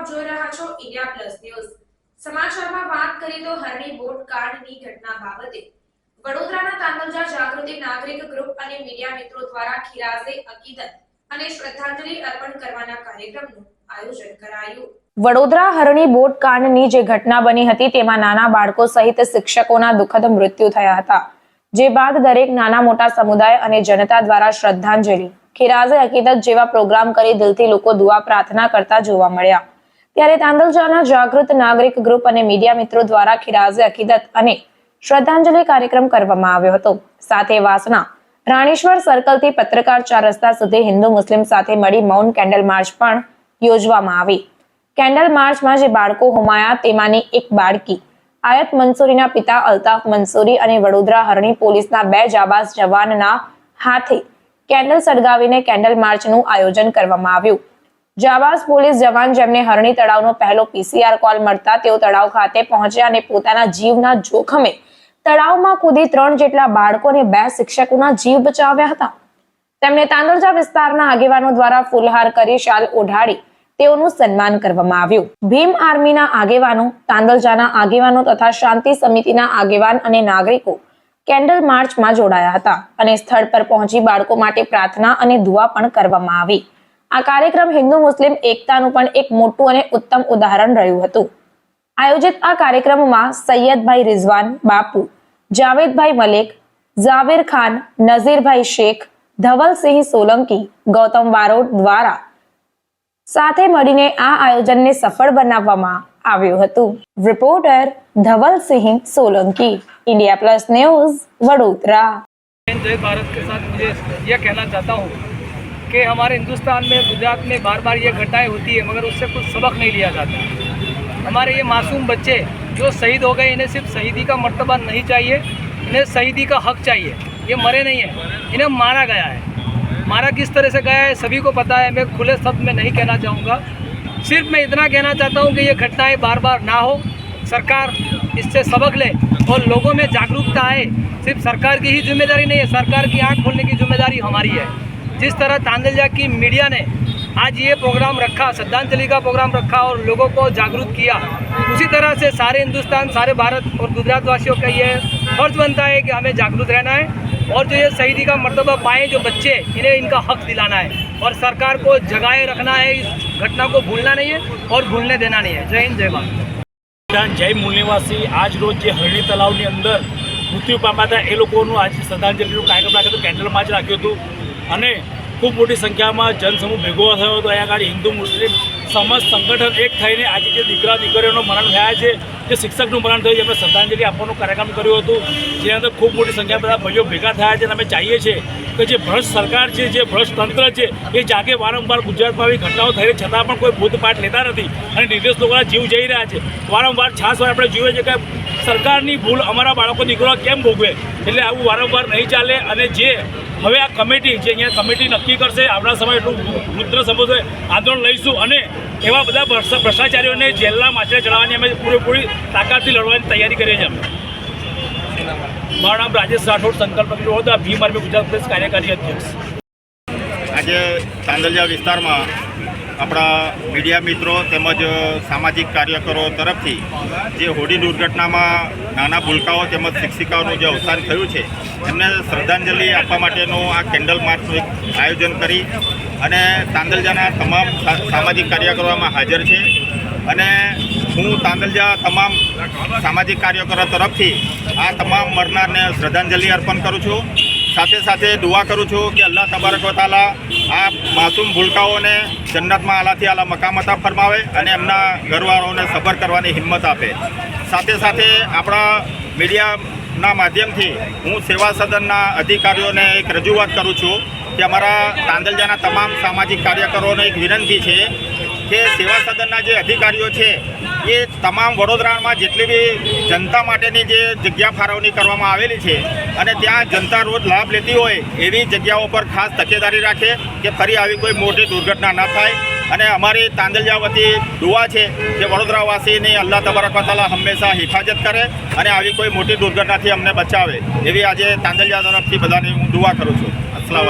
આપ જોઈ રહ્યા છો ઇન્ડિયા પ્લસ ન્યૂઝ. સમાચારમાં વાત કરીએ તો હરણી બોટ કાંડની ઘટના બાબતે. વડોદરાના તાંદલજા જાગૃતિ નાગરિક ગ્રુપ અને મીડિયા મિત્રો દ્વારા ખિરાઝે અકીદત અને શ્રદ્ધાંજલિ અર્પણ કરવાના કાર્યક્રમનું આયોજન કરાયું. વડોદરા હરણી બોટ કાંડની જે ઘટના બની હતી, તેમાં નાના બાળકો સહિત શિક્ષકોના દુઃખદ મૃત્યુ થયા હતા. જે બાદ દરેક નાના મોટા સમુદાય અને જનતા દ્વારા શ્રદ્ધાંજલિ. ખિરાઝે હકીકત જેવા પ્રોગ્રામ કરી દિલથી લોકો દુઆ પ્રાર્થના કરતા જોવા મળ્યા. ત્યારે તાંદલજાના જાગૃત નાગરિક ગ્રુપ અને મીડિયા મિત્રો દ્વારા ખિરાઝે અકીદત અને શ્રદ્ધાંજલિ કાર્યક્રમ કરવામાં આવ્યો હતો. સાથે વાસના, રાણેશ્વર સર્કલથી પત્રકાર ચાર રસ્તા સુધી હિન્દુ મુસ્લિમ સાથે મળી મૌન કેન્ડલ માર્ચ પણ યોજવામાં આવી. કેન્ડલ માર્ચમાં જે બાળકો હોમાયા તેમાંની એક બાળકી, આયત મંસૂરીના પિતા અલ્તાફ મંસૂરી અને વડોદરા હરણી પોલીસના બે જાબાઝ જવાનના હાથે કેન્ડલ સળગાવીને કેન્ડલ માર્ચનું આયોજન કરવામાં આવ્યું. જાબાઝ પોલીસ જવાન જેમને હરણી તળાવનો પહેલો પીસીઆર કોલ મળતા તેઓ તળાવ ખાતે પહોંચ્યા અને પોતાના જીવના જોખમે તળાવમાં કૂદી ત્રણ જેટલા બાળકો અને બે શિક્ષકોના જીવ બચાવ્યા હતા. તેમણે તાંદલજા વિસ્તારના આગેવાનો દ્વારા ફૂલહાર કરી શાલ ઓઢાડી તેઓનું સન્માન કરવામાં આવ્યું. ભીમ આર્મીના આગેવાનો તાંદલજાના આગેવાનો તથા શાંતિ સમિતિના આગેવાન અને નાગરિકો કેન્ડલ માર્ચમાં જોડાયા હતા અને સ્થળ પર પહોંચી બાળકો માટે પ્રાર્થના અને દુઆ પણ કરવામાં આવી. આ કાર્યક્રમ હિન્દુ મુસ્લિમ એકતાનું પણ એક મોટું અને ઉત્તમ ઉદાહરણ રહ્યું હતું. આયોજિત આ કાર્યક્રમમાં સૈયદભાઈ રિઝવાન બાપુ, જાવેદભાઈ મલેક ઝાબિર ખાન, નઝીરભાઈ શેખ, ધવલસિંહ સોલંકી, ગૌતમ બારોટ દ્વારા સાથે મળીને આ આયોજનને સફળ બનાવવામાં આવ્યું હતું. Reporter Dhavalsinh Solanki, India plus news Vadodara. જય ભારત કે સાથ. મુજે યહ કહેના ચાહતા હું कि हमारे हिंदुस्तान में, गुजरात में बार बार ये घटनाएँ होती है, मगर उससे कुछ सबक नहीं लिया जाता। हमारे ये मासूम बच्चे जो शहीद हो गए, इन्हें सिर्फ़ शहीदी का मर्तबा नहीं चाहिए, इन्हें शहीदी का हक चाहिए। ये मरे नहीं हैं, इन्हें मारा गया है। मारा किस तरह से गया है, सभी को पता है, मैं खुले शब्द में नहीं कहना चाहूँगा। सिर्फ़ मैं इतना कहना चाहता हूँ कि ये घटनाएँ बार बार ना हो। सरकार इससे सबक ले और लोगों में जागरूकता आए। सिर्फ़ सरकार की ही ज़िम्मेदारी नहीं है, सरकार की आँख खोलने की ज़िम्मेदारी हमारी है। जिस तरह तांदलजा की मीडिया ने आज ये प्रोग्राम रखा श्रद्धांजलि का प्रोग्राम रखा और लोगों को जागरूक किया उसी तरह से सारे हिंदुस्तान सारे भारत और गुजरात वासियों का ये फर्ज बनता है कि हमें जागरूक रहना है और जो ये शहीदी का मर्तबा पाए जो बच्चे इन्हें इनका हक दिलाना है और सरकार को जगाए रखना है इस घटना को भूलना नहीं है और भूलने देना नहीं है जय हिंद जय भारत વિધાન જય મૂળ નિવાસી આજ રોજ જે હરણી તલાવની અંદર મૃત્યુ પામ્યા હતા એ લોકોનું આજે શ્રદ્ધાંજલિનો કાર્યક્રમ રાખ્યો હતો કેન્ડલ માર્ચ રાખ્યું હતું અને ખૂબ મોટી સંખ્યામાં જનસમૂહ ભેગો થયો હતો. અહીંયા આગળ હિન્દુ, મુસ્લિમ સમાજ સંગઠન એક થઈને આજે જે દીકરા, દીકરીઓનું મરણ થયા છે, જે શિક્ષકનું મરણ થયું એમને શ્રદ્ધાંજલિ આપવાનો કાર્યક્રમ કર્યો હતો. જેની અંદર ખૂબ મોટી સંખ્યા બધા ભાઈઓ ભેગા થયા છે અને અમે ચાહીએ છીએ કે જે ભ્રષ્ટ સરકાર છે, જે ભ્રષ્ટ તંત્ર છે, એ જાગે વારંવાર ગુજરાતમાં આવી ઘટનાઓ થઈ છતાં પણ કોઈ ભૂતપાઠ લેતા નથી અને નિર્દેશ લોકોના જીવ જઈ રહ્યા છે. વારંવાર છાસ વાર આપણે જોઈએ છીએ કે સરકારની ભૂલ અમારા બાળકો, દીકરો કેમ ભોગવે? એટલે આવું વારંવાર નહીં ચાલે અને જે હવે આ કમિટી જે અહીંયા કમિટી નક્કી કરશે. આવનાર સમય એટલું રુદ્ર સંબોધે આંદોલન લઈશું અને એવા બધા ભ્રષ્ટાચારીઓને જેલના માછરે ચડાવવાની અમે પૂરેપૂરી તાકાતથી લડવાની તૈયારી કરીએ છીએ અમે. મારું નામ રાજેશ રાઠોડ, સંકલ્પ હોદ્દા, ભીમ આર્મી ગુજરાત પ્રદેશ કાર્યકારી અધ્યક્ષ. આજે ચાંદલિયા વિસ્તારમાં આપણા મીડિયા મિત્રો તેમજ સામાજિક કાર્યકરો તરફથી જે હોડી દુર્ઘટનામાં નાના ભૂલકાઓ તેમજ શિક્ષિકાઓનું જે અવસાન થયું છે, એમને શ્રદ્ધાંજલિ આપવા માટેનું આ કેન્ડલ માર્ચનું એક આયોજન કરી અને તાંદલજાના તમામ સામાજિક કાર્યકરોમાં હાજર છે. અને હું તાંદલજા તમામ સામાજિક કાર્યકરો તરફથી આ તમામ મરનારને શ્રદ્ધાંજલિ અર્પણ કરું છું. સાથે સાથે દુઆ કરું છું કે અલ્લાહ તબારક વતાલા તાલા આ માસૂમ ભૂલકાઓને જન્નતમાં આલાથી આલા મકામતા ફરમાવે અને એમના ઘરવાળાઓને સફર કરવાની હિંમત આપે. સાથે સાથે આપણા મીડિયાના માધ્યમથી હું સેવા સદનના અધિકારીઓને એક રજૂઆત કરું છું કે અમારા તાંદલજાના તમામ સામાજિક કાર્યકરોને એક વિનંતી છે કે સેવા સદનના જે અધિકારીઓ છે એ તમામ વડોદરામાં જેટલી બી જનતા માટેની જે જગ્યા ફાળવણી કરવામાં આવેલી છે અને ત્યાં જનતા રોજ લાભ લેતી હોય એવી જગ્યાઓ પર ખાસ તકેદારી રાખે કે ફરી આવી કોઈ મોટી દુર્ઘટના ન થાય. અને અમારી તાંદલજા વતી દુઆ છે કે વડોદરાવાસીની અલ્લાહ તબારક વ હંમેશા હિફાજત કરે અને આવી કોઈ મોટી દુર્ઘટનાથી અમને બચાવે. એવી આજે તાંદલજા તરફથી બધાની હું દુઆ કરું છું. અસલામ